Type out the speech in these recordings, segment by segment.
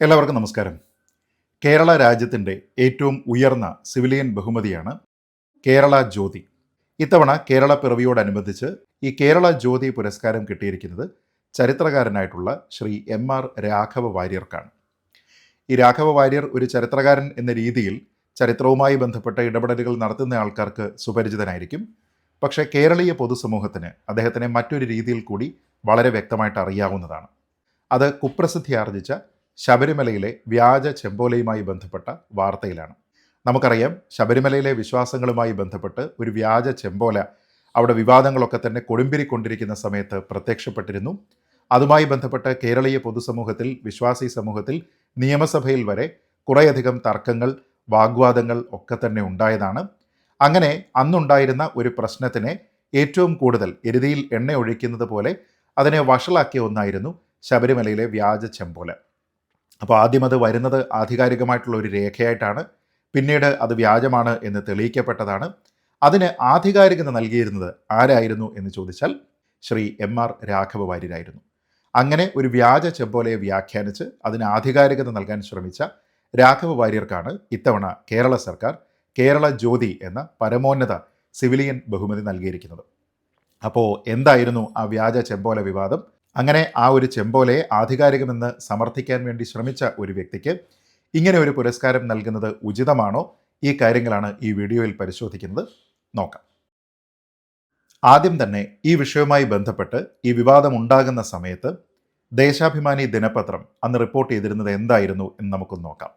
എല്ലാവർക്കും നമസ്കാരം. കേരള രാജ്യത്തിന്റെ ഏറ്റവും ഉയർന്ന സിവിലിയൻ ബഹുമതിയാണ് കേരള ജ്യോതി. ഇത്തവണ കേരള പിറവിയോടനുബന്ധിച്ച് ഈ കേരള ജ്യോതി പുരസ്കാരം കിട്ടിയിരിക്കുന്നത് ചരിത്രകാരനായിട്ടുള്ള ശ്രീ എം ആർ രാഘവ വാര്യർക്കാണ്. ഈ രാഘവ വാര്യർ ഒരു ചരിത്രകാരൻ എന്ന രീതിയിൽ ചരിത്രവുമായി ബന്ധപ്പെട്ട ഇടപെടലുകൾ നടത്തുന്ന ആൾക്കാർക്ക് സുപരിചിതനായിരിക്കും. പക്ഷേ കേരളീയ പൊതുസമൂഹത്തിന് അദ്ദേഹത്തിനെ മറ്റൊരു രീതിയിൽ കൂടി വളരെ വ്യക്തമായിട്ട് അറിയാവുന്നതാണ്. അത് കുപ്രസിദ്ധി ആർജിച്ച ശബരിമലയിലെ വ്യാജ ചെമ്പോലയുമായി ബന്ധപ്പെട്ട വാർത്തയിലാണ്. നമുക്കറിയാം ശബരിമലയിലെ വിശ്വാസങ്ങളുമായി ബന്ധപ്പെട്ട് ഒരു വ്യാജ ചെമ്പോല അവിടെ വിവാദങ്ങളൊക്കെ തന്നെ കൊടുമ്പിരിക്കൊണ്ടിരിക്കുന്ന സമയത്ത് പ്രത്യക്ഷപ്പെട്ടിരുന്നു. അതുമായി ബന്ധപ്പെട്ട് കേരളീയ പൊതുസമൂഹത്തിൽ വിശ്വാസി സമൂഹത്തിൽ നിയമസഭയിൽ വരെ കുറേയധികം തർക്കങ്ങൾ വാഗ്വാദങ്ങൾ ഒക്കെ തന്നെ ഉണ്ടായതാണ്. അങ്ങനെ അന്നുണ്ടായിരുന്ന ഒരു പ്രശ്നത്തിനെ ഏറ്റവും കൂടുതൽ എരുതിയിൽ എണ്ണ ഒഴിക്കുന്നത് പോലെ അതിനെ വഷളാക്കിയ ഒന്നായിരുന്നു ശബരിമലയിലെ വ്യാജ ചെമ്പോല. അപ്പോൾ ആദ്യം അത് വരുന്നത് ആധികാരികമായിട്ടുള്ള ഒരു രേഖയായിട്ടാണ്. പിന്നീട് അത് വ്യാജമാണ് എന്ന് തെളിയിക്കപ്പെട്ടതാണ്. അതിന് ആധികാരികത നൽകിയിരുന്നത് ആരായിരുന്നു എന്ന് ചോദിച്ചാൽ ശ്രീ എം ആർ രാഘവ വാര്യരായിരുന്നു അങ്ങനെ ഒരു വ്യാജ ചെമ്പോലയെ വ്യാഖ്യാനിച്ച് അതിന് ആധികാരികത നൽകാൻ ശ്രമിച്ച രാഘവ വാര്യർക്കാണ് ഇത്തവണ കേരള സർക്കാർ കേരള ജ്യോതി എന്ന പരമോന്നത സിവിലിയൻ ബഹുമതി നൽകിയിരിക്കുന്നത്. അപ്പോൾ എന്തായിരുന്നു ആ വ്യാജ ചെമ്പോല വിവാദം? അങ്ങനെ ആ ഒരു ചെമ്പോലയെ ആധികാരികമെന്ന് സമർത്ഥിക്കാൻ വേണ്ടി ശ്രമിച്ച ഒരു വ്യക്തിക്ക് ഇങ്ങനെ ഒരു പുരസ്കാരം നൽകുന്നത് ഉചിതമാണോ? ഈ കാര്യങ്ങളാണ് ഈ വീഡിയോയിൽ പരിശോധിക്കുന്നത്. നോക്കാം. ആദ്യം തന്നെ ഈ വിഷയവുമായി ബന്ധപ്പെട്ട് ഈ വിവാദം ഉണ്ടാകുന്ന സമയത്ത് ദേശാഭിമാനി ദിനപത്രം അന്ന് റിപ്പോർട്ട് ചെയ്തിരുന്നത് എന്തായിരുന്നു എന്ന് നമുക്കൊന്ന് നോക്കാം.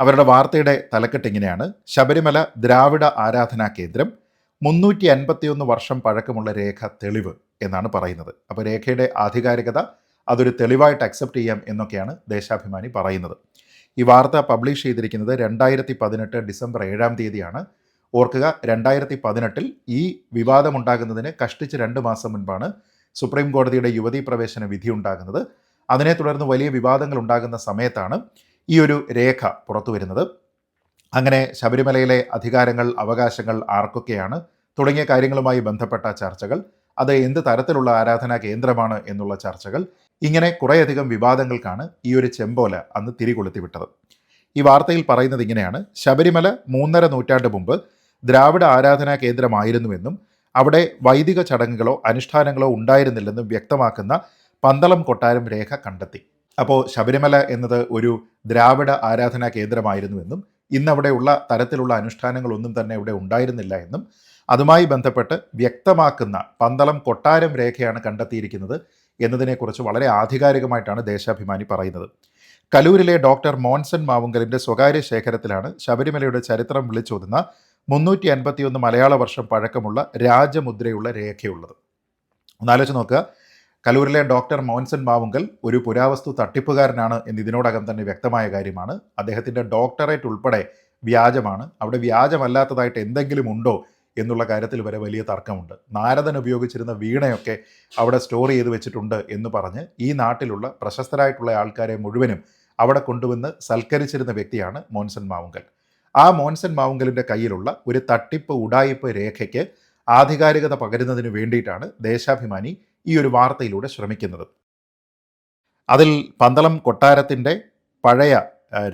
അവരുടെ വാർത്തയുടെ തലക്കെട്ട് ഇങ്ങനെയാണ്. ശബരിമല ദ്രാവിഡ ആരാധനാ കേന്ദ്രം മുന്നൂറ്റി അൻപത്തിയൊന്ന് വർഷം പഴക്കമുള്ള രേഖ തെളിവ് എന്നാണ് പറയുന്നത്. അപ്പോൾ രേഖയുടെ ആധികാരികത അതൊരു തെളിവായിട്ട് അക്സെപ്റ്റ് ചെയ്യാം എന്നൊക്കെയാണ് ദേശാഭിമാനി പറയുന്നത്. ഈ വാർത്ത പബ്ലിഷ് ചെയ്തിരിക്കുന്നത് രണ്ടായിരത്തി പതിനെട്ട് ഡിസംബർ ഏഴാം തീയതിയാണ്. ഓർക്കുക രണ്ടായിരത്തി പതിനെട്ടിൽ ഈ വിവാദമുണ്ടാകുന്നതിന് കഷ്ടിച്ച് രണ്ട് മാസം മുൻപാണ് സുപ്രീം കോടതിയുടെ യുവതീ പ്രവേശന വിധി ഉണ്ടാകുന്നത്. അതിനെ തുടർന്ന് വലിയ വിവാദങ്ങൾ ഉണ്ടാകുന്ന സമയത്താണ് ഈ ഒരു രേഖ പുറത്തു വരുന്നത് അങ്ങനെ ശബരിമലയിലെ അധികാരങ്ങൾ അവകാശങ്ങൾ ആർക്കൊക്കെയാണ്? തുടങ്ങിയ കാര്യങ്ങളുമായി ബന്ധപ്പെട്ട ചർച്ചകൾ. അത് എന്ത് തരത്തിലുള്ള ആരാധനാ കേന്ദ്രമാണ് എന്നുള്ള ചർച്ചകൾ. ഇങ്ങനെ കുറേയധികം വിവാദങ്ങൾക്കാണ് ഈ ഒരു ചെമ്പോല അന്ന് തിരികൊളുത്തി വിട്ടത് ഈ വാർത്തയിൽ പറയുന്നത് ഇങ്ങനെയാണ്. ശബരിമല മൂന്നര നൂറ്റാണ്ട് മുമ്പ് ദ്രാവിഡ ആരാധനാ കേന്ദ്രമായിരുന്നുവെന്നും അവിടെ വൈദിക ചടങ്ങുകളോ അനുഷ്ഠാനങ്ങളോ ഉണ്ടായിരുന്നില്ലെന്നും വ്യക്തമാക്കുന്ന പന്തളം കൊട്ടാരം രേഖ കണ്ടെത്തി. അപ്പോൾ ശബരിമല എന്നത് ഒരു ദ്രാവിഡ ആരാധനാ കേന്ദ്രമായിരുന്നുവെന്നും ഇന്നവിടെയുള്ള തരത്തിലുള്ള അനുഷ്ഠാനങ്ങളൊന്നും തന്നെ ഇവിടെ ഉണ്ടായിരുന്നില്ല എന്നും അതുമായി ബന്ധപ്പെട്ട് വ്യക്തമാക്കുന്ന പന്തളം കൊട്ടാരം രേഖയാണ് കണ്ടെത്തിയിരിക്കുന്നത് എന്നതിനെക്കുറിച്ച് വളരെ ആധികാരികമായിട്ടാണ് ദേശാഭിമാനി പറയുന്നത്. കലൂരിലെ ഡോക്ടർ മോൻസൺ മാവുങ്കലിന്റെ സ്വകാര്യ ശേഖരത്തിലാണ് ശബരിമലയുടെ ചരിത്രം വിളിച്ചോതുന്ന മുന്നൂറ്റി അൻപത്തിയൊന്ന് മലയാള വർഷം പഴക്കമുള്ള രാജമുദ്രയുള്ള രേഖയുള്ളത്. ഒന്നാലോചിച്ച് നോക്കുക കലൂരിലെ ഡോക്ടർ മോൻസൻ മാവുങ്കൽ ഒരു പുരാവസ്തു തട്ടിപ്പുകാരനാണ് എന്ന് ഇതിനോടകം തന്നെ വ്യക്തമായ കാര്യമാണ്. അദ്ദേഹത്തിന്റെ ഡോക്ടറേറ്റ് ഉൾപ്പെടെ വ്യാജമാണ്. അവിടെ വ്യാജമല്ലാത്തതായിട്ട് എന്തെങ്കിലും ഉണ്ടോ എന്നുള്ള കാര്യത്തിൽ വരെ വലിയ തർക്കമുണ്ട്. നാരദൻ ഉപയോഗിച്ചിരുന്ന വീണയൊക്കെ അവിടെ സ്റ്റോർ ചെയ്ത് വെച്ചിട്ടുണ്ട് എന്ന് പറഞ്ഞ് ഈ നാട്ടിലുള്ള പ്രശസ്തരായിട്ടുള്ള ആൾക്കാരെ മുഴുവനും അവിടെ കൊണ്ടുവന്ന് സൽക്കരിച്ചിരുന്ന വ്യക്തിയാണ് മോൻസൻ മാവുങ്കൽ. ആ മോൻസൻ മാവുങ്കലിന്റെ കയ്യിലുള്ള ഒരു തട്ടിപ്പ് ഉടായിപ്പ് രേഖയ്ക്ക് ആധികാരികത പകരുന്നതിന് വേണ്ടിയിട്ടാണ് ദേശാഭിമാനി ഈ ഒരു വാർത്തയിലൂടെ ശ്രമിക്കുന്നത്. അതിൽ പന്തളം കൊട്ടാരത്തിന്റെ പഴയ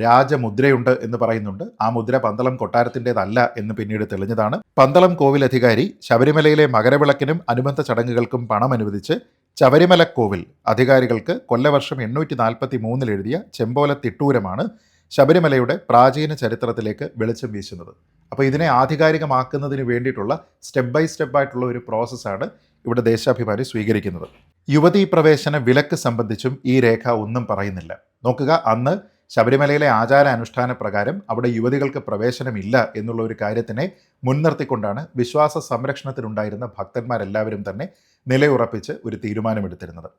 രാജമുദ്രയുണ്ട് എന്ന് പറയുന്നുണ്ട്. ആ മുദ്ര പന്തളം കൊട്ടാരത്തിന്റെതല്ല എന്ന് പിന്നീട് തെളിഞ്ഞതാണ്. പന്തളം കോവിൽ അധികാരി ശബരിമലയിലെ മകരവിളക്കിനും അനുബന്ധ ചടങ്ങുകൾക്കും പണം അനുവദിച്ച് ശബരിമല കോവിൽ അധികാരികൾക്ക് കൊല്ലവർഷം എണ്ണൂറ്റി നാൽപ്പത്തി മൂന്നിൽ എഴുതിയ ചെമ്പോല തിട്ടൂരമാണ് ശബരിമലയുടെ പ്രാചീന ചരിത്രത്തിലേക്ക് വെളിച്ചം വീശുന്നത്. അപ്പോൾ ഇതിനെ ആധികാരികമാക്കുന്നതിന് വേണ്ടിയിട്ടുള്ള സ്റ്റെപ്പ് ബൈ സ്റ്റെപ്പ് ആയിട്ടുള്ള ഒരു പ്രോസസ്സാണ് ഇവിടെ ദേശാഭിമാനി സ്വീകരിക്കുന്നത്. യുവതീ പ്രവേശന വിലക്ക് സംബന്ധിച്ചും ഈ രേഖ ഒന്നും പറയുന്നില്ല. നോക്കുക അന്ന് ശബരിമലയിലെ ആചാര അനുഷ്ഠാന പ്രകാരം അവിടെ യുവതികൾക്ക് പ്രവേശനമില്ല എന്നുള്ള ഒരു കാര്യത്തിനെ മുൻനിർത്തിക്കൊണ്ടാണ് വിശ്വാസ സംരക്ഷണത്തിനുണ്ടായിരുന്ന ഭക്തന്മാരെല്ലാവരും തന്നെ നിലയുറപ്പിച്ച് ഒരു തീരുമാനമെടുത്തിരുന്നത്.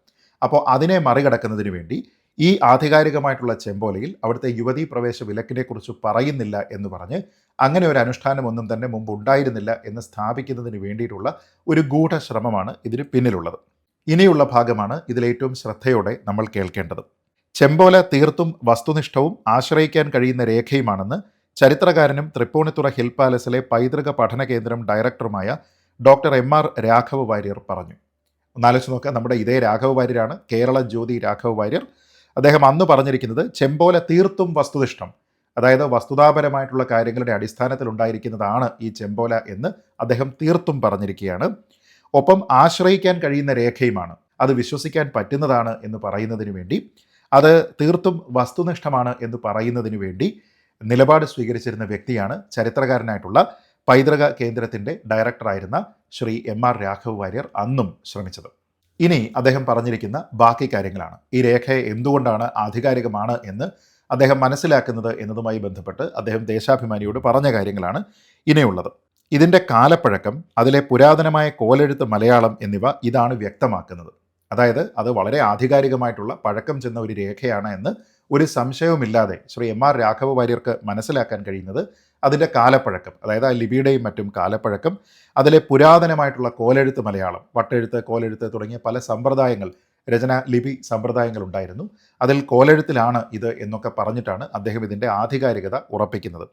അപ്പോൾ അതിനെ മറികടക്കുന്നതിന് വേണ്ടി ഈ ആധികാരികമായിട്ടുള്ള ചെമ്പോലയിൽ അവിടുത്തെ യുവതീ പ്രവേശ വിലക്കിനെക്കുറിച്ച് പറയുന്നില്ല എന്ന് പറഞ്ഞ് അങ്ങനെ ഒരു അനുഷ്ഠാനമൊന്നും തന്നെ മുമ്പ് ഉണ്ടായിരുന്നില്ല എന്ന് സ്ഥാപിക്കുന്നതിന് വേണ്ടിയിട്ടുള്ള ഒരു ഗൂഢശ്രമമാണ് ഇതിന് പിന്നിലുള്ളത്. ഇനിയുള്ള ഭാഗമാണ് ഇതിലേറ്റവും ശ്രദ്ധയോടെ നമ്മൾ കേൾക്കേണ്ടത്. ചെമ്പോല തീർത്തും വസ്തുനിഷ്ഠവും ആശ്രയിക്കാൻ കഴിയുന്ന രേഖയുമാണെന്ന് ചരിത്രകാരനും തൃപ്പൂണിത്തുറ ഹിൽ പാലസിലെ പൈതൃക പഠന കേന്ദ്രം ഡയറക്ടറുമായ doctor M R Raghava Warrier പറഞ്ഞു. ഒന്നാലോചിച്ച് നോക്കുക നമ്മുടെ ഇതേ രാഘവ വാര്യരാണ് കേരള ജ്യോതി രാഘവ വാര്യർ. അദ്ദേഹം അന്ന് പറഞ്ഞിരിക്കുന്നത് ചെമ്പോല തീർത്തും വസ്തുനിഷ്ഠം. അതായത് വസ്തുതാപരമായിട്ടുള്ള കാര്യങ്ങളുടെ അടിസ്ഥാനത്തിൽ ഉണ്ടായിരിക്കുന്നതാണ് ഈ ചെമ്പോല എന്ന് അദ്ദേഹം തീർത്തും പറഞ്ഞിരിക്കുകയാണ്. ഒപ്പം ആശ്രയിക്കാൻ കഴിയുന്ന രേഖയുമാണ്. അത് വിശ്വസിക്കാൻ പറ്റുന്നതാണ് എന്ന് പറയുന്നതിന് വേണ്ടി അത് തീർത്തും വസ്തുനിഷ്ഠമാണ് എന്ന് പറയുന്നതിന് വേണ്ടി നിലപാട് സ്വീകരിച്ചിരുന്ന വ്യക്തിയാണ് ചരിത്രകാരനായിട്ടുള്ള പൈതൃക കേന്ദ്രത്തിന്റെ ഡയറക്ടറായിരുന്ന ശ്രീ എം ആർ രാഘവ് വാര്യർ അന്നും ശ്രമിച്ചത്. ഇനി അദ്ദേഹം പറഞ്ഞിരിക്കുന്ന ബാക്കി കാര്യങ്ങളാണ്. ഈ രേഖ എന്തുകൊണ്ടാണ് ആധികാരികമാണ് എന്ന് അദ്ദേഹം മനസ്സിലാക്കുന്നത് എന്നതുമായി ബന്ധപ്പെട്ട് അദ്ദേഹം ദേശാഭിമാനിയോട് പറഞ്ഞ കാര്യങ്ങളാണ് ഇനിയുള്ളത്. ഇതിന്റെ കാലപ്പഴക്കം അതിലെ പുരാതനമായ കോലെഴുത്ത് മലയാളം എന്നിവ ഇതാണ് വ്യക്തമാക്കുന്നത്. അതായത് അത് വളരെ ആധികാരികമായിട്ടുള്ള പഴക്കം ചെന്ന ഒരു രേഖയാണ് എന്ന് ഒരു സംശയവുമില്ലാതെ ശ്രീ എം ആർ രാഘവ വാര്യർക്ക് മനസ്സിലാക്കാൻ കഴിയുന്നത് അതിന്റെ കാലപ്പഴക്കം അതായത് ആ ലിപിയുടെയും മറ്റും കാലപ്പഴക്കം അതിലെ പുരാതനമായിട്ടുള്ള കോലെഴുത്ത് മലയാളം വട്ടെഴുത്ത് കോലെഴുത്ത് തുടങ്ങിയ പല സമ്പ്രദായങ്ങൾ രചന ലിപി സമ്പ്രദായങ്ങൾ ഉണ്ടായിരുന്നു. അതിൽ കോലെഴുത്തിലാണ് ഇത് എന്നൊക്കെ പറഞ്ഞിട്ടാണ് അദ്ദേഹം ഇതിന്റെ ആധികാരികത ഉറപ്പിക്കുന്നത്.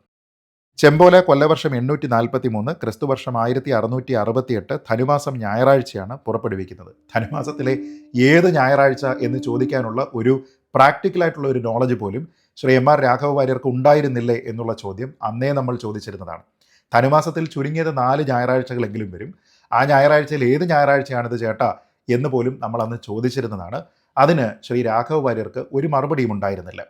ചെമ്പോല കൊല്ലവർഷം എണ്ണൂറ്റി നാൽപ്പത്തി മൂന്ന് ക്രിസ്തുവർഷം ആയിരത്തി അറുന്നൂറ്റി അറുപത്തിയെട്ട് ധനുമാസം ഞായറാഴ്ചയാണ് പുറപ്പെടുവിക്കുന്നത്. ധനുമാസത്തിലെ ഏത് ഞായറാഴ്ച എന്ന് ചോദിക്കാനുള്ള ഒരു പ്രാക്ടിക്കലായിട്ടുള്ള ഒരു നോളജ് പോലും ശ്രീ എം ആർ രാഘവ വാര്യർക്ക് ഉണ്ടായിരുന്നില്ലേ എന്നുള്ള ചോദ്യം അന്നേ നമ്മൾ ചോദിച്ചിരുന്നതാണ്. ധനുമാസത്തിൽ ചുരുങ്ങിയത് നാല് ഞായറാഴ്ചകളെങ്കിലും വരും. ആ ഞായറാഴ്ചയിൽ ഏത് ഞായറാഴ്ചയാണിത് ചേട്ടാ എന്ന് പോലും നമ്മൾ അന്ന് ചോദിച്ചിരുന്നതാണ്. അതിന് ശ്രീ രാഘവ വാര്യർക്ക് ഒരു മറുപടിയും ഉണ്ടായിരുന്നില്ല.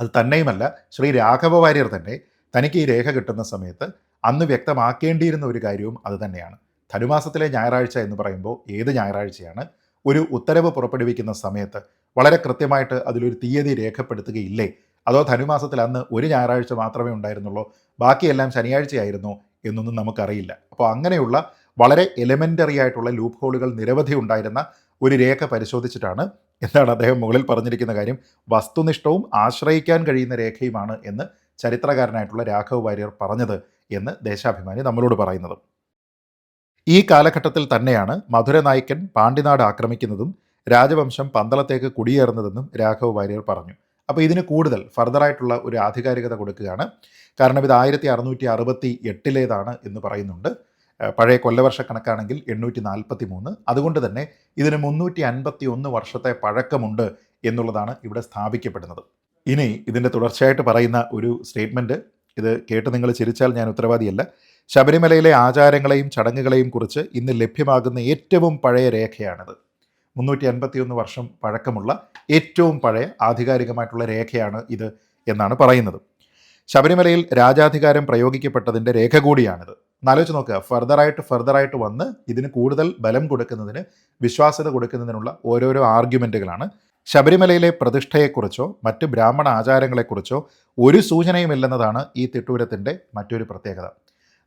അത് തന്നെയുമല്ല ശ്രീ രാഘവ വാര്യർ തന്നെ തനിക്ക് ഈ രേഖ കിട്ടുന്ന സമയത്ത് അന്ന് വ്യക്തമാക്കേണ്ടിയിരുന്ന ഒരു കാര്യവും അത് തന്നെയാണ്. ധനുമാസത്തിലെ ഞായറാഴ്ച എന്ന് പറയുമ്പോൾ ഏത് ഞായറാഴ്ചയാണ്? ഒരു ഉത്തരവ് പുറപ്പെടുവിക്കുന്ന സമയത്ത് വളരെ കൃത്യമായിട്ട് അതിലൊരു തീയതി രേഖപ്പെടുത്തുകയില്ലേ? അതോ ധനുമാസത്തിൽ അന്ന് ഒരു ഞായറാഴ്ച മാത്രമേ ഉണ്ടായിരുന്നുള്ളൂ? ബാക്കിയെല്ലാം ശനിയാഴ്ചയായിരുന്നു എന്നൊന്നും നമുക്കറിയില്ല. അപ്പോൾ അങ്ങനെയുള്ള വളരെ എലിമെന്ററി ആയിട്ടുള്ള ലൂപ്പ് ഹോളുകൾ നിരവധി ഉണ്ടായിരുന്ന ഒരു രേഖ പരിശോധിച്ചിട്ടാണ് എന്താണ് അദ്ദേഹം മുകളിൽ പറഞ്ഞിരിക്കുന്ന കാര്യം. വസ്തുനിഷ്ഠവും ആശ്രയിക്കാൻ കഴിയുന്ന രേഖയുമാണ് എന്ന് ചരിത്രകാരനായിട്ടുള്ള രാഘവ് വാര്യർ പറഞ്ഞത് എന്ന് ദേശാഭിമാനി നമ്മളോട് പറയുന്നത്. ഈ കാലഘട്ടത്തിൽ തന്നെയാണ് മധുര നായ്ക്കൻ പാണ്ഡിനാട് ആക്രമിക്കുന്നതും രാജവംശം പന്തളത്തേക്ക് കുടിയേറുന്നതെന്നും രാഘവ് വാര്യർ പറഞ്ഞു. അപ്പോൾ ഇതിന് കൂടുതൽ ഫർദറായിട്ടുള്ള ഒരു ആധികാരികത കൊടുക്കുകയാണ്. കാരണം ഇത് ആയിരത്തി അറുന്നൂറ്റി അറുപത്തി എട്ടിലേതാണ് എന്ന് പറയുന്നുണ്ട്. പഴയ കൊല്ലവർഷ കണക്കാണെങ്കിൽ എണ്ണൂറ്റി നാൽപ്പത്തി മൂന്ന് അതുകൊണ്ട് തന്നെ ഇതിന് മുന്നൂറ്റി അൻപത്തി ഒന്ന് വർഷത്തെ പഴക്കമുണ്ട് എന്നുള്ളതാണ് ഇവിടെ സ്ഥാപിക്കപ്പെടുന്നത്. ഇനി ഇതിന്റെ തുടർച്ചയായിട്ട് പറയുന്ന ഒരു സ്റ്റേറ്റ്മെന്റ് ഇത് കേട്ട് നിങ്ങൾ ചിരിച്ചാൽ ഞാൻ ഉത്തരവാദിയല്ല. ശബരിമലയിലെ ആചാരങ്ങളെയും ചടങ്ങുകളെയും കുറിച്ച് ഇന്ന് ലഭ്യമാകുന്ന ഏറ്റവും പഴയ രേഖയാണിത്. മുന്നൂറ്റി അൻപത്തിയൊന്ന് വർഷം പഴക്കമുള്ള ഏറ്റവും പഴയ ആധികാരികമായിട്ടുള്ള രേഖയാണ് ഇത് എന്നാണ് പറയുന്നത്. ശബരിമലയിൽ രാജാധികാരം പ്രയോഗിക്കപ്പെട്ടതിന്റെ രേഖ കൂടിയാണിത്. എന്നാലോചിച്ച് നോക്കുക ഫർദറായിട്ട് ഫർദറായിട്ട് വന്ന് ഇതിന് കൂടുതൽ ബലം കൊടുക്കുന്നതിന് വിശ്വാസ്യത കൊടുക്കുന്നതിനുള്ള ഓരോരോ ആർഗ്യുമെന്റുകളാണ്. ശബരിമലയിലെ പ്രതിഷ്ഠയെക്കുറിച്ചോ മറ്റ് ബ്രാഹ്മണ ആചാരങ്ങളെക്കുറിച്ചോ ഒരു സൂചനയുമില്ലെന്നതാണ് ഈ തിട്ടൂരത്തിന്റെ മറ്റൊരു പ്രത്യേകത.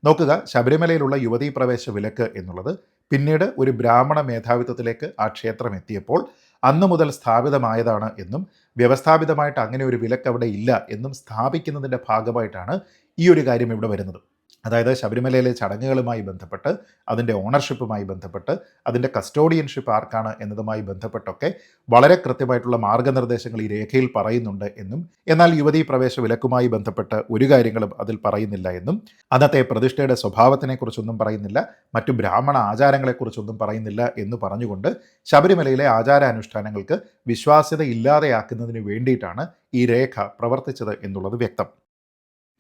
നോക്കുക ശബരിമലയിലുള്ള യുവതീ പ്രവേശ വിലക്ക് എന്നുള്ളത് പിന്നീട് ഒരു ബ്രാഹ്മണ മേധാവിത്വത്തിലേക്ക് ആ ക്ഷേത്രം എത്തിയപ്പോൾ അന്നു മുതൽ സ്ഥാപിതമായതാണ് എന്നും വ്യവസ്ഥാപിതമായിട്ട് അങ്ങനെ ഒരു വിലക്ക് അവിടെ ഇല്ല എന്നും സ്ഥാപിക്കുന്നതിന്റെ ഭാഗമായിട്ടാണ് ഈ ഒരു കാര്യം ഇവിടെ വരുന്നത്. അതായത് ശബരിമലയിലെ ചടങ്ങുകളുമായി ബന്ധപ്പെട്ട് അതിന്റെ ഓണർഷിപ്പുമായി ബന്ധപ്പെട്ട് അതിന്റെ കസ്റ്റോഡിയൻഷിപ്പ് ആർക്കാണ് എന്നതുമായി ബന്ധപ്പെട്ടൊക്കെ വളരെ കൃത്യമായിട്ടുള്ള മാർഗനിർദ്ദേശങ്ങൾ ഈ രേഖയിൽ പറയുന്നുണ്ട് എന്നും എന്നാൽ യുവതീ പ്രവേശ വിലക്കുമായി ബന്ധപ്പെട്ട് ഒരു കാര്യങ്ങളും അതിൽ പറയുന്നില്ല എന്നും അന്നത്തെ പ്രതിഷ്ഠയുടെ സ്വഭാവത്തിനെക്കുറിച്ചൊന്നും പറയുന്നില്ല മറ്റു ബ്രാഹ്മണ ആചാരങ്ങളെക്കുറിച്ചൊന്നും പറയുന്നില്ല എന്ന് പറഞ്ഞുകൊണ്ട് ശബരിമലയിലെ ആചാരാനുഷ്ഠാനങ്ങൾക്ക് വിശ്വാസ്യത ഇല്ലാതെയാക്കുന്നതിന് വേണ്ടിയിട്ടാണ് ഈ രേഖ പ്രവർത്തിച്ചത് എന്നുള്ളത് വ്യക്തം.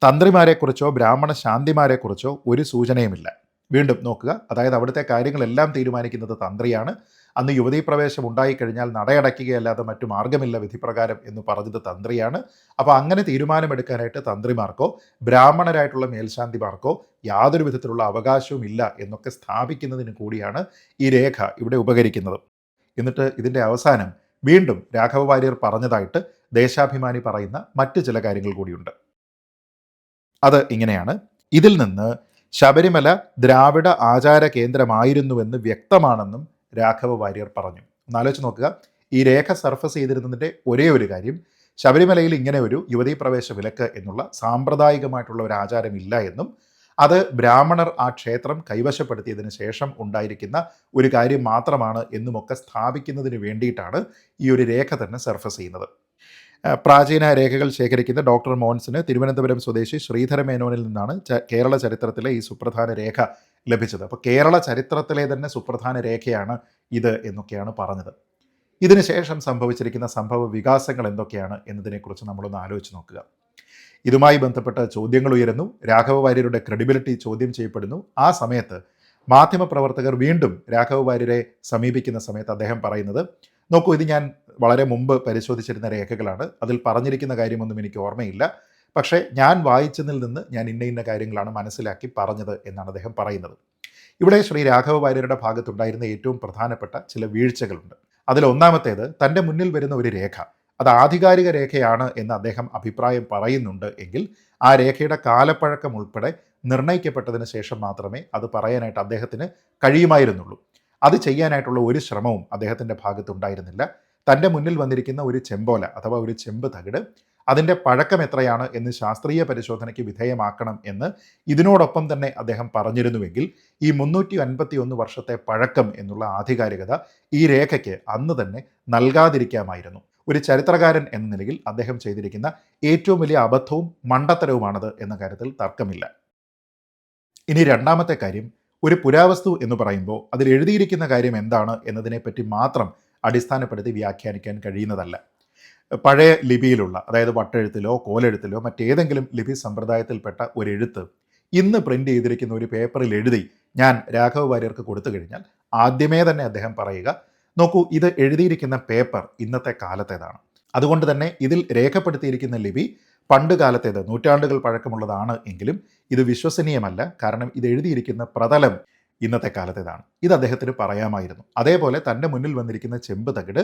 തന്ത്രിമാരെക്കുറിച്ചോ ബ്രാഹ്മണ ശാന്തിമാരെക്കുറിച്ചോ ഒരു സൂചനയുമില്ല. വീണ്ടും നോക്കുക. അതായത് അവിടുത്തെ കാര്യങ്ങളെല്ലാം തീരുമാനിക്കുന്നത് തന്ത്രിയാണ്. അന്ന് യുവതീ പ്രവേശം ഉണ്ടായിക്കഴിഞ്ഞാൽ നടയടയ്ക്കുകയല്ലാതെ മറ്റു മാർഗമില്ല വിധിപ്രകാരം എന്ന് പറഞ്ഞത് തന്ത്രിയാണ്. അപ്പോൾ അങ്ങനെ തീരുമാനമെടുക്കാനായിട്ട് തന്ത്രിമാർക്കോ ബ്രാഹ്മണരായിട്ടുള്ള മേൽശാന്തിമാർക്കോ യാതൊരു വിധത്തിലുള്ള അവകാശവും ഇല്ല എന്നൊക്കെ സ്ഥാപിക്കുന്നതിന് കൂടിയാണ് ഈ രേഖ ഇവിടെ ഉപകരിക്കുന്നത്. എന്നിട്ട് ഇതിന്റെ അവസാനം വീണ്ടും രാഘവ വാര്യർ പറഞ്ഞതായിട്ട് ദേശാഭിമാനി പറയുന്ന മറ്റ് ചില കാര്യങ്ങൾ കൂടിയുണ്ട്. അത് ഇങ്ങനെയാണ്. ഇതിൽ നിന്ന് ശബരിമല ദ്രാവിഡ ആചാര കേന്ദ്രമായിരുന്നുവെന്ന് വ്യക്തമാണെന്നും രാഘവ വാര്യർ പറഞ്ഞു. ഒന്നാലോചിച്ച് നോക്കുക. ഈ രേഖ സർഫസ് ചെയ്തിരുന്നതിന്റെ ഒരേ ഒരു കാര്യം ശബരിമലയിൽ ഇങ്ങനെ ഒരു യുവതീ പ്രവേശ വിലക്ക് എന്നുള്ള സാമ്പ്രദായികമായിട്ടുള്ള ഒരു ആചാരം ഇല്ല എന്നും അത് ബ്രാഹ്മണർ ആ ക്ഷേത്രം കൈവശപ്പെടുത്തിയതിന് ശേഷം ഉണ്ടായിരിക്കുന്ന ഒരു കാര്യം മാത്രമാണ് എന്നുമൊക്കെ സ്ഥാപിക്കുന്നതിന് വേണ്ടിയിട്ടാണ് ഈ ഒരു രേഖ തന്നെ സർഫസ് ചെയ്യുന്നത്. പ്രാചീന രേഖകൾ ശേഖരിക്കുന്ന ഡോക്ടർ മോൻസിന് തിരുവനന്തപുരം സ്വദേശി ശ്രീധര മേനോനിൽ നിന്നാണ് കേരള ചരിത്രത്തിലെ ഈ സുപ്രധാന രേഖ ലഭിച്ചത്. അപ്പോൾ കേരള ചരിത്രത്തിലെ തന്നെ സുപ്രധാന രേഖയാണ് ഇത് എന്നൊക്കെയാണ് പറഞ്ഞത്. ഇതിനുശേഷം സംഭവിച്ചിരിക്കുന്ന സംഭവ വികാസങ്ങൾ എന്തൊക്കെയാണ് എന്നതിനെക്കുറിച്ച് നമ്മളൊന്ന് ആലോചിച്ച് നോക്കുക. ഇതുമായി ബന്ധപ്പെട്ട ചോദ്യങ്ങൾ ഉയരുന്നു. രാഘവ വാര്യരുടെ ക്രെഡിബിലിറ്റി ചോദ്യം ചെയ്യപ്പെടുന്നു. ആ സമയത്ത് മാധ്യമപ്രവർത്തകർ വീണ്ടും രാഘവ വാര്യരെ സമീപിക്കുന്ന സമയത്ത് അദ്ദേഹം പറയുന്നത് നോക്കൂ ഇത് ഞാൻ വളരെ മുമ്പ് പരിശോധിച്ചിരുന്ന രേഖകളാണ്. അതിൽ പറഞ്ഞിരിക്കുന്ന കാര്യമൊന്നും എനിക്ക് ഓർമ്മയില്ല. പക്ഷേ ഞാൻ വായിച്ചതിൽ നിന്ന് ഞാൻ ഇന്ന ഇന്ന കാര്യങ്ങളാണ് മനസ്സിലാക്കി പറഞ്ഞത് എന്നാണ് അദ്ദേഹം പറയുന്നത്. ഇവിടെ ശ്രീ രാഘവ വാര്യരുടെ ഭാഗത്തുണ്ടായിരുന്ന ഏറ്റവും പ്രധാനപ്പെട്ട ചില വീഴ്ചകളുണ്ട്. അതിൽ ഒന്നാമത്തേത് തന്റെ മുന്നിൽ വരുന്ന ഒരു രേഖ. അത് ആധികാരിക രേഖയാണ് എന്ന് അദ്ദേഹം അഭിപ്രായം പറയുന്നുണ്ട് എങ്കിൽ ആ രേഖയുടെ കാലപ്പഴക്കം ഉൾപ്പെടെ നിർണയിക്കപ്പെട്ടതിന് ശേഷം മാത്രമേ അത് പറയാനായിട്ട് അദ്ദേഹത്തിന് കഴിയുമായിരുന്നുള്ളൂ. അത് ചെയ്യാനായിട്ടുള്ള ഒരു ശ്രമവും അദ്ദേഹത്തിന്റെ ഭാഗത്തുണ്ടായിരുന്നില്ല തന്റെ മുന്നിൽ വന്നിരിക്കുന്ന ഒരു ചെമ്പോല അഥവാ ഒരു ചെമ്പ് തകിട് അതിന്റെ പഴക്കം എത്രയാണ് എന്ന് ശാസ്ത്രീയ പരിശോധനയ്ക്ക് വിധേയമാക്കണം എന്ന് ഇതിനോടൊപ്പം തന്നെ അദ്ദേഹം പറഞ്ഞിരുന്നുവെങ്കിൽ ഈ മുന്നൂറ്റി അൻപത്തി ഒന്ന് വർഷത്തെ പഴക്കം എന്നുള്ള ആധികാരികത ഈ രേഖയ്ക്ക് അന്ന് തന്നെ നൽകാതിരിക്കാമായിരുന്നു. ഒരു ചരിത്രകാരൻ എന്ന നിലയിൽ അദ്ദേഹം ചെയ്തിരിക്കുന്ന ഏറ്റവും വലിയ അബദ്ധവും മണ്ടത്തരവുമാണത് എന്ന കാര്യത്തിൽ തർക്കമില്ല. ഇനി രണ്ടാമത്തെ കാര്യം ഒരു പുരാവസ്തു എന്ന് പറയുമ്പോൾ അതിൽ എഴുതിയിരിക്കുന്ന കാര്യം എന്താണ് എന്നതിനെപ്പറ്റി മാത്രം അടിസ്ഥാനപ്പെടുത്തി വ്യാഖ്യാനിക്കാൻ കഴിയുന്നതല്ല. പഴയ ലിപിയിലുള്ള അതായത് വട്ടെഴുത്തിലോ കോലെഴുത്തിലോ മറ്റേതെങ്കിലും ലിപി സമ്പ്രദായത്തിൽപ്പെട്ട ഒരു എഴുത്ത് ഇന്ന് പ്രിന്റ് ചെയ്തിരിക്കുന്ന ഒരു പേപ്പറിൽ എഴുതി ഞാൻ രാഘവ വാര്യർക്ക് കൊടുത്തു കഴിഞ്ഞാൽ ആദ്യമേ തന്നെ അദ്ദേഹം പറയുക നോക്കൂ ഇത് എഴുതിയിരിക്കുന്ന പേപ്പർ ഇന്നത്തെ കാലത്തേതാണ്. അതുകൊണ്ട് തന്നെ ഇതിൽ രേഖപ്പെടുത്തിയിരിക്കുന്ന ലിപി പണ്ട് കാലത്തേത് നൂറ്റാണ്ടുകൾ പഴക്കമുള്ളതാണ് എങ്കിലും ഇത് വിശ്വസനീയമല്ല. കാരണം ഇത് എഴുതിയിരിക്കുന്ന പ്രതലം ഇന്നത്തെ കാലത്തേതാണ്. ഇത് അദ്ദേഹത്തിന് പറയാമായിരുന്നു. അതേപോലെ തന്റെ മുന്നിൽ വന്നിരിക്കുന്ന ചെമ്പ് തകിട്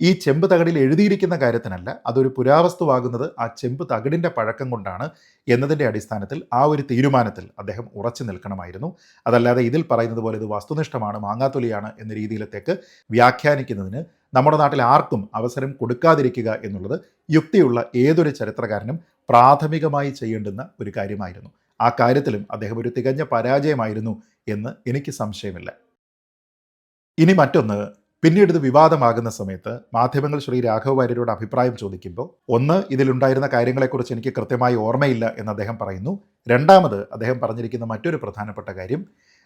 ഈ ചെമ്പ് തകിടിൽ എഴുതിയിരിക്കുന്ന കാര്യത്തിനല്ല അതൊരു പുരാവസ്തുവാകുന്നത് ആ ചെമ്പ് തകിടിന്റെ പഴക്കം കൊണ്ടാണ് എന്നതിന്റെ അടിസ്ഥാനത്തിൽ ആ ഒരു തീരുമാനത്തിൽ അദ്ദേഹം ഉറച്ചു നിൽക്കണമായിരുന്നു. അതല്ലാതെ ഇതിൽ പറയുന്നത് പോലെ ഇത് വസ്തുനിഷ്ഠമാണ് മാങ്ങാത്തൊലിയാണ് എന്ന രീതിയിലത്തേക്ക് വ്യാഖ്യാനിക്കുന്നതിന് നമ്മുടെ നാട്ടിൽ ആർക്കും അവസരം കൊടുക്കാതിരിക്കുക എന്നുള്ളത് യുക്തിയുള്ള ഏതൊരു ചരിത്രകാരനും പ്രാഥമികമായി ചെയ്യേണ്ടുന്ന ഒരു കാര്യമായിരുന്നു. ആ കാര്യത്തിലും അദ്ദേഹം ഒരു തികഞ്ഞ പരാജയമായിരുന്നു എന്ന് എനിക്ക് സംശയമില്ല. ഇനി മറ്റൊന്ന് പിന്നീട് ഇത് വിവാദമാകുന്ന സമയത്ത് മാധ്യമങ്ങൾ ശ്രീ രാഘവ വാര്യരോട് അഭിപ്രായം ചോദിക്കുമ്പോൾ ഒന്ന് ഇതിലുണ്ടായിരുന്ന കാര്യങ്ങളെക്കുറിച്ച് എനിക്ക് കൃത്യമായി ഓർമ്മയില്ല എന്ന് അദ്ദേഹം പറയുന്നു. രണ്ടാമത് അദ്ദേഹം പറഞ്ഞിരിക്കുന്ന മറ്റൊരു പ്രധാനപ്പെട്ട കാര്യം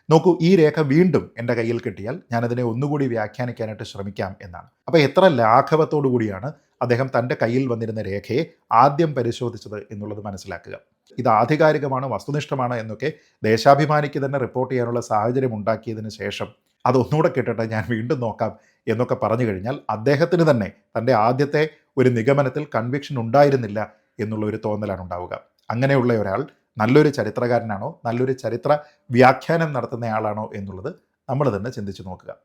നോക്കൂ ഈ രേഖ വീണ്ടും എന്റെ കയ്യിൽ കിട്ടിയാൽ ഞാനതിനെ ഒന്നുകൂടി വ്യാഖ്യാനിക്കാനായിട്ട് ശ്രമിക്കാം എന്നാണ്. അപ്പോൾ എത്ര ലാഘവത്തോടു കൂടിയാണ് അദ്ദേഹം തന്റെ കയ്യിൽ വന്നിരുന്ന രേഖയെ ആദ്യം പരിശോധിച്ചത് എന്നുള്ളത് മനസ്സിലാക്കുക. ഇത് ആധികാരികമാണ് വസ്തുനിഷ്ഠമാണ് എന്നൊക്കെ ദേശാഭിമാനിക്ക് തന്നെ റിപ്പോർട്ട് ചെയ്യാനുള്ള സാഹചര്യം ഉണ്ടാക്കിയതിന് ശേഷം അതൊന്നുകൂടെ കേട്ടിട്ട് ഞാൻ വീണ്ടും നോക്കാം എന്നൊക്കെ പറഞ്ഞു കഴിഞ്ഞാൽ അദ്ദേഹത്തിന് തന്നെ തന്റെ ആദ്യത്തെ ഒരു നിഗമനത്തിൽ കൺവിക്ഷൻ ഉണ്ടായിരുന്നില്ല എന്നുള്ള ഒരു തോന്നലാണ് ഉണ്ടാവുക. അങ്ങനെയുള്ള ഒരാൾ നല്ലൊരു ചരിത്രകാരനാണോ? നല്ലൊരു ചരിത്ര വ്യാഖ്യാനം നടത്തുന്നയാളാണോ എന്നുള്ളത് നമ്മൾ തന്നെ ചിന്തിച്ചു നോക്കുക.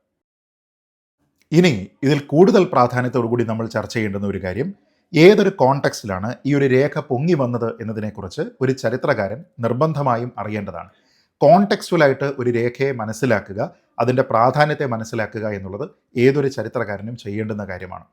ഇനി ഇതിൽ കൂടുതൽ പ്രാധാന്യത്തോടു കൂടി നമ്മൾ ചർച്ച ചെയ്യേണ്ടുന്ന ഒരു കാര്യം ഏതൊരു കോണ്ടെക്സ്റ്റിലാണ് ഈ ഒരു രേഖ പൊങ്ങി വന്നത് എന്നതിനെക്കുറിച്ച് ഒരു ചരിത്രകാരൻ നിർബന്ധമായും അറിയേണ്ടതാണ്. കോണ്ടെക്സ്റ്റുവലായിട്ട് ഒരു രേഖയെ മനസ്സിലാക്കുക അതിന്റെ പ്രാധാന്യത്തെ മനസ്സിലാക്കുക എന്നുള്ളത് ഏതൊരു ചരിത്രകാരനും ചെയ്യേണ്ടുന്ന കാര്യമാണ്.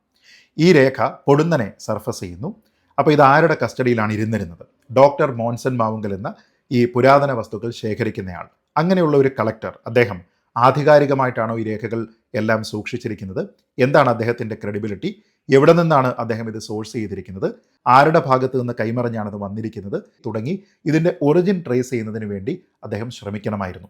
ഈ രേഖ പൊടുന്നനെ സർഫസ് ചെയ്യുന്നു. അപ്പോൾ ഇത് ആരുടെ കസ്റ്റഡിയിലാണ് ഇരുന്നിരുന്നത്? ഡോക്ടർ മോൻസൺ മാവുങ്കൽ എന്ന ഈ പുരാതന വസ്തുക്കൾ ശേഖരിക്കുന്നയാൾ. അങ്ങനെയുള്ള ഒരു കളക്ടർ അദ്ദേഹം ആധികാരികമായിട്ടാണോ ഈ രേഖകൾ എല്ലാം സൂക്ഷിച്ചിരിക്കുന്നത്? എന്താണ് അദ്ദേഹത്തിന്റെ ക്രെഡിബിലിറ്റി? എവിടെ നിന്നാണ് അദ്ദേഹം ഇത് സോഴ്സ് ചെയ്തിരിക്കുന്നത്? ആരുടെ ഭാഗത്ത് നിന്ന് കൈമറിഞ്ഞാണ് ഇത് വന്നിരിക്കുന്നത്? തുടങ്ങി ഇതിന്റെ ഒറിജിൻ ട്രേസ് ചെയ്യുന്നതിന് വേണ്ടി അദ്ദേഹം ശ്രമിക്കണമായിരുന്നു.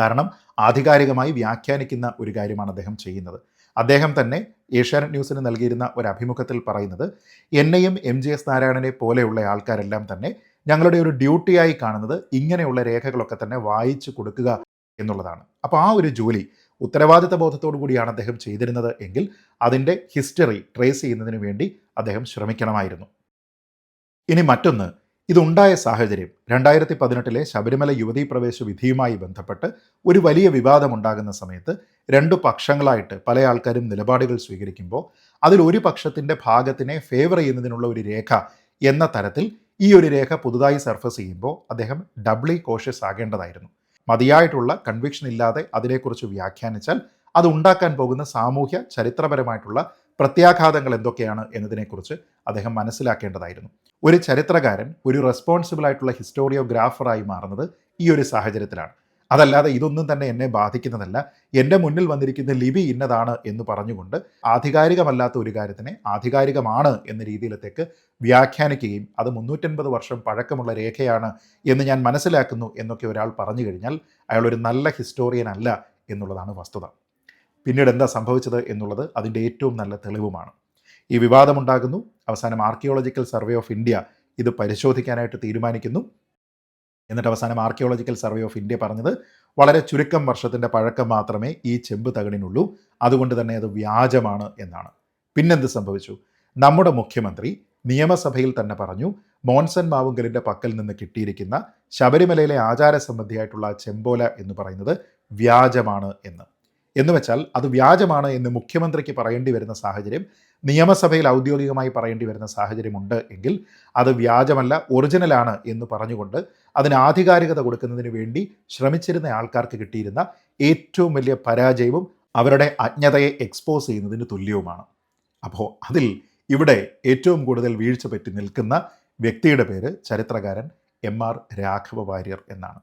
കാരണം ആധികാരികമായി വ്യാഖ്യാനിക്കുന്ന ഒരു കാര്യമാണ് അദ്ദേഹം ചെയ്യുന്നത്. അദ്ദേഹം തന്നെ ഏഷ്യാനെറ്റ് ന്യൂസിന് നൽകിയിരുന്ന ഒരു അഭിമുഖത്തിൽ പറയുന്നത് എന്നെയും എം. ജി. എസ്. നാരായണനെ പോലെയുള്ള ആൾക്കാരെല്ലാം തന്നെ ഞങ്ങളുടെ ഒരു ഡ്യൂട്ടിയായി കാണുന്നത് ഇങ്ങനെയുള്ള രേഖകളൊക്കെ തന്നെ വായിച്ചു കൊടുക്കുക എന്നുള്ളതാണ്. അപ്പോൾ ആ ഒരു ജോലി ഉത്തരവാദിത്ത ബോധത്തോടു കൂടിയാണ് അദ്ദേഹം ചെയ്തിരുന്നത് എങ്കിൽ അതിന്റെ ഹിസ്റ്ററി ട്രേസ് ചെയ്യുന്നതിന് വേണ്ടി അദ്ദേഹം ശ്രമിക്കണമായിരുന്നു. ഇനി മറ്റൊന്ന് ഇതുണ്ടായ സാഹചര്യം രണ്ടായിരത്തി പതിനെട്ടിലെ ശബരിമല യുവതീ പ്രവേശ വിധിയുമായി ബന്ധപ്പെട്ട് ഒരു വലിയ വിവാദമുണ്ടാകുന്ന സമയത്ത് രണ്ടു പക്ഷങ്ങളായിട്ട് പല ആൾക്കാരും നിലപാടുകൾ സ്വീകരിക്കുമ്പോൾ അതിൽ ഒരു പക്ഷത്തിന്റെ ഭാഗത്തിനെ ഫേവർ ചെയ്യുന്നതിനുള്ള ഒരു രേഖ എന്ന തരത്തിൽ ഈ ഒരു രേഖ പുതുതായി സർഫസ് ചെയ്യുമ്പോൾ അദ്ദേഹം ഡബ്ലി കോഷ്യസ് ആകേണ്ടതായിരുന്നു. മതിയായിട്ടുള്ള കൺവിക്ഷൻ ഇല്ലാതെ അതിനെക്കുറിച്ച് വ്യാഖ്യാനിച്ചാൽ അത് ഉണ്ടാക്കാൻ പോകുന്ന സാമൂഹ്യ ചരിത്രപരമായിട്ടുള്ള പ്രത്യാഘാതങ്ങൾ എന്തൊക്കെയാണ് എന്നതിനെക്കുറിച്ച് അദ്ദേഹം മനസ്സിലാക്കേണ്ടതായിരുന്നു. ഒരു ചരിത്രകാരൻ ഒരു റെസ്പോൺസിബിൾ ആയിട്ടുള്ള ഹിസ്റ്റോറിയോഗ്രാഫറായി മാറുന്നത് ഈ ഒരു സാഹചര്യത്തിലാണ്. അതല്ലാതെ ഇതൊന്നും തന്നെ എന്നെ ബാധിക്കുന്നതല്ല. എന്റെ മുന്നിൽ വന്നിരിക്കുന്ന ലിപി ഇന്നതാണ് എന്ന് പറഞ്ഞുകൊണ്ട് ആധികാരികമല്ലാത്ത ഒരു കാര്യത്തിനെ ആധികാരികമാണ് എന്ന രീതിയിലത്തേക്ക് വ്യാഖ്യാനിക്കുകയും അത് മുന്നൂറ്റൻപത് വർഷം പഴക്കമുള്ള രേഖയാണ് എന്ന് ഞാൻ മനസ്സിലാക്കുന്നു എന്നൊക്കെ ഒരാൾ പറഞ്ഞു കഴിഞ്ഞാൽ അയാൾ ഒരു നല്ല ഹിസ്റ്റോറിയൻ അല്ല എന്നുള്ളതാണ് വസ്തുത. പിന്നീട് എന്താ സംഭവിച്ചത് എന്നുള്ളത് അതിന്റെ ഏറ്റവും നല്ല തെളിവുമാണ്. ഈ വിവാദമുണ്ടാകുന്നു അവസാനം ആർക്കിയോളജിക്കൽ സർവേ ഓഫ് ഇന്ത്യ ഇത് പരിശോധിക്കാനായിട്ട് തീരുമാനിക്കുന്നു. എന്നിട്ട് അവസാനം ആർക്കിയോളജിക്കൽ സർവേ ഓഫ് ഇന്ത്യ പറഞ്ഞത് വളരെ ചുരുക്കം വർഷത്തിന്റെ പഴക്കം മാത്രമേ ഈ ചെമ്പ് തകടിനുള്ളൂ. അതുകൊണ്ട് തന്നെ അത് വ്യാജമാണ് എന്നാണ്. പിന്നെന്ത് സംഭവിച്ചു? നമ്മുടെ മുഖ്യമന്ത്രി നിയമസഭയിൽ തന്നെ പറഞ്ഞു മോൻസൺ മാവുങ്കലിന്റെ പക്കൽ നിന്ന് കിട്ടിയിരിക്കുന്ന ശബരിമലയിലെ ആചാര സംബന്ധിയായിട്ടുള്ള ചെമ്പോല എന്ന് പറയുന്നത് വ്യാജമാണ് എന്ന്. എന്ന് വെച്ചാൽ അത് വ്യാജമാണ് എന്ന് മുഖ്യമന്ത്രിക്ക് പറയേണ്ടി വരുന്ന സാഹചര്യം നിയമസഭയിൽ ഔദ്യോഗികമായി പറയേണ്ടി വരുന്ന സാഹചര്യമുണ്ട് എങ്കിൽ അത് വ്യാജമല്ല ഒറിജിനലാണ് എന്ന് പറഞ്ഞുകൊണ്ട് അതിന് ആധികാരികത കൊടുക്കുന്നതിന് വേണ്ടി ശ്രമിച്ചിരുന്ന ആൾക്കാർക്ക് കിട്ടിയിരുന്ന ഏറ്റവും വലിയ പരാജയവും അവരുടെ അജ്ഞതയെ എക്സ്പോസ് ചെയ്യുന്നതിന് തുല്യവുമാണ്. അപ്പോൾ അതിൽ ഇവിടെ ഏറ്റവും കൂടുതൽ വീഴ്ച പറ്റി നിൽക്കുന്ന വ്യക്തിയുടെ പേര് ചരിത്രകാരൻ എം ആർ രാഘവ വാര്യർ എന്നാണ്.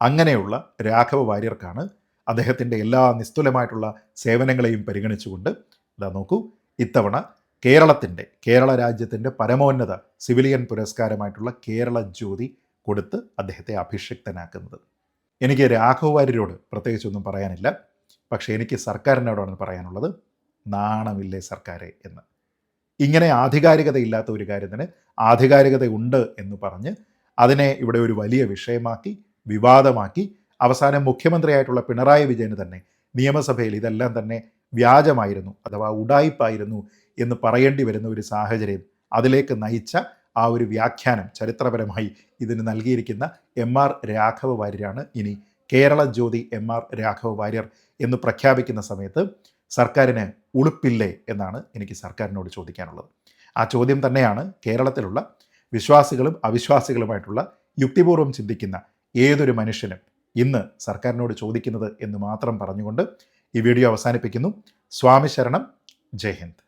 അങ്ങനെയുള്ള രാഘവ വാര്യർക്കാണ് അദ്ദേഹത്തിന്റെ എല്ലാ നിസ്തുലമായിട്ടുള്ള സേവനങ്ങളെയും പരിഗണിച്ചുകൊണ്ട് ഇതാ നോക്കൂ ഇത്തവണ കേരളത്തിന്റെ കേരള രാജ്യത്തിന്റെ പരമോന്നത സിവിലിയൻ പുരസ്കാരമായിട്ടുള്ള കേരള ജ്യോതി കൊടുത്ത് അദ്ദേഹത്തെ അഭിഷിക്തനാക്കുന്നത്. എനിക്ക് രാഘവ് വാര്യരോട് പ്രത്യേകിച്ചൊന്നും പറയാനില്ല. പക്ഷേ എനിക്ക് സർക്കാരിനോടാണ് പറയാനുള്ളത് നാണമില്ലേ സർക്കാരെ എന്ന്. ഇങ്ങനെ ആധികാരികത ഇല്ലാത്ത ഒരു കാര്യത്തിന് ആധികാരികതയുണ്ട് എന്ന് പറഞ്ഞ് അതിനെ ഇവിടെ ഒരു വലിയ വിഷയമാക്കി വിവാദമാക്കി അവസാനം മുഖ്യമന്ത്രിയായിട്ടുള്ള പിണറായി വിജയന് തന്നെ നിയമസഭയിൽ ഇതെല്ലാം തന്നെ വ്യാജമായിരുന്നു അഥവാ ഉടായിപ്പായിരുന്നു എന്ന് പറയേണ്ടി വരുന്ന ഒരു സാഹചര്യം അതിലേക്ക് നയിച്ച ആ ഒരു വ്യാഖ്യാനം ചരിത്രപരമായി ഇതിന് നൽകിയിരിക്കുന്ന എം ആർ രാഘവ വാര്യരാണ്. ഇനി കേരള ജ്യോതി എം ആർ രാഘവ വാര്യർ എന്ന് പ്രഖ്യാപിക്കുന്ന സമയത്ത് സർക്കാരിന് ഉളുപ്പില്ലേ എന്നാണ് എനിക്ക് സർക്കാരിനോട് ചോദിക്കാനുള്ളത്. ആ ചോദ്യം തന്നെയാണ് കേരളത്തിലുള്ള വിശ്വാസികളും അവിശ്വാസികളുമായിട്ടുള്ള യുക്തിപൂർവം ചിന്തിക്കുന്ന ഏതൊരു മനുഷ്യനും ഇന്ന് സർക്കാരിനോട് ചോദിക്കുന്നത് എന്ന് മാത്രം പറഞ്ഞുകൊണ്ട് ഈ വീഡിയോ അവസാനിപ്പിക്കുന്നു. സ്വാമി ശരണം. ജയ് ഹിന്ദ്.